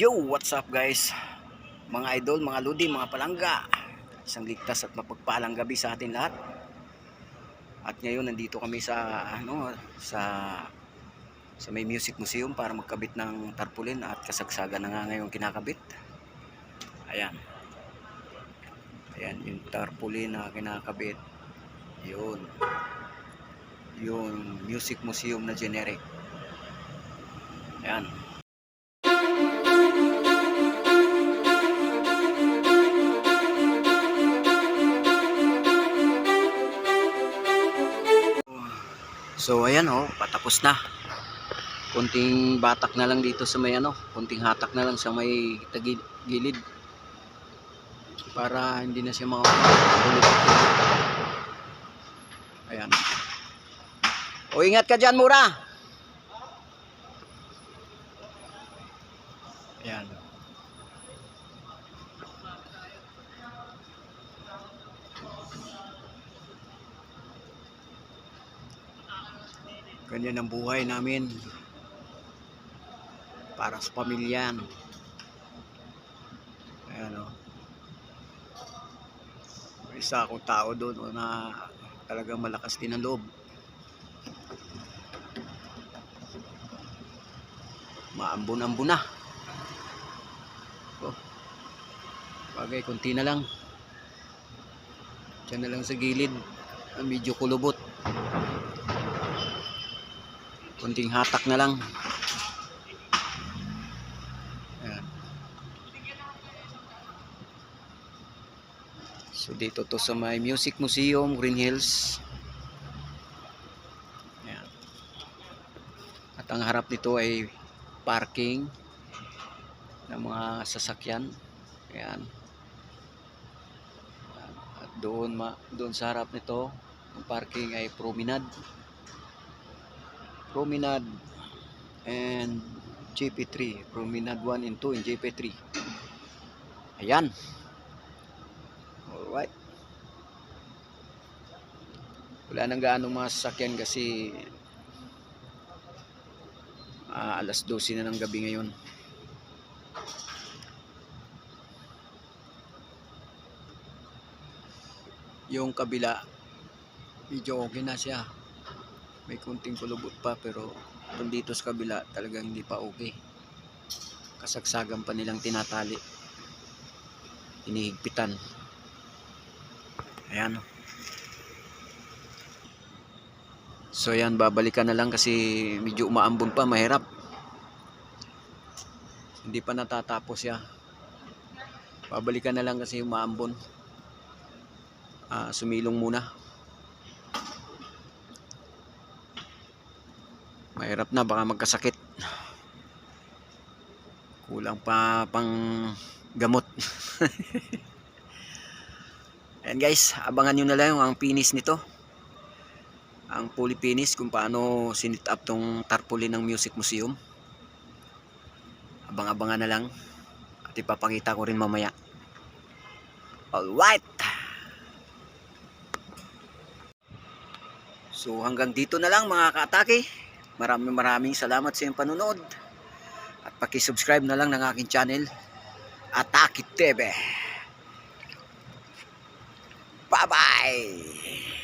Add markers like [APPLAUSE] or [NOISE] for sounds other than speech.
Yo, what's up guys? Mga idol, mga ludi, mga palangga. Isang ligtas at mapagpalang gabi sa atin lahat. At ngayon nandito kami sa ano sa sa may music museum para magkabit ng tarpaulin at kasagsagan na nga ngayon kinakabit. Ayan. Ayan yung tarpaulin na kinakabit. Yun. Yung music museum na generic. Ayan. So ayan oh, patapos na. Kunting batak na lang dito sa may ano, kunting hatak na lang sa may tagil gilid. Para hindi na siya makapulot. Ayan. O ingat ka dyan, Mura. Ayan. Ganyan ang buhay namin. Para sa pamilya. no? Ayan o. Isa akong tao doon o, na talagang malakas din ang loob. Maambon-ambon na. Oh. Bagay, konti na lang. Diyan na lang sa gilid. Ah, Medyo kulubot. Kunting hatak na lang. Ayan. So dito to sa may Music Museum, Green Hills. Ayan. At ang harap nito ay parking ng mga sasakyan. Ayan. At doon ma doon sa harap nito, ang parking ay promenade. Promenade and JP3. Promenade 1 and 2 and JP3. Ayan. Alright. Wala nang gaano mga sasakyan kasi ah, alas 12 na ng gabi ngayon. Yung kabila, medyo okay na siya may kunting kulubot pa pero dito sa kabila talagang hindi pa okay. Kasagsagan pa nilang tinatali. Inihigpitan. Ayan. So yan babalikan na lang kasi medyo umaambon pa mahirap. Hindi pa natatapos ya babalikan na lang kasi umaambon. Ah, sumilong muna mahirap na baka magkasakit. Kulang pa pang gamot. [LAUGHS] And guys abangan nyo na lang ang pinis nito. Ang fully finish kung paano sinit up tong tarpaulin ng music museum. Abang-abangan na lang. At ipapakita ko rin mamaya. Alright so hanggang dito na lang mga kaatake Maraming maraming salamat sa iyong panunood. At paki-subscribe na lang ng aking channel, Atake TV. Bye-bye!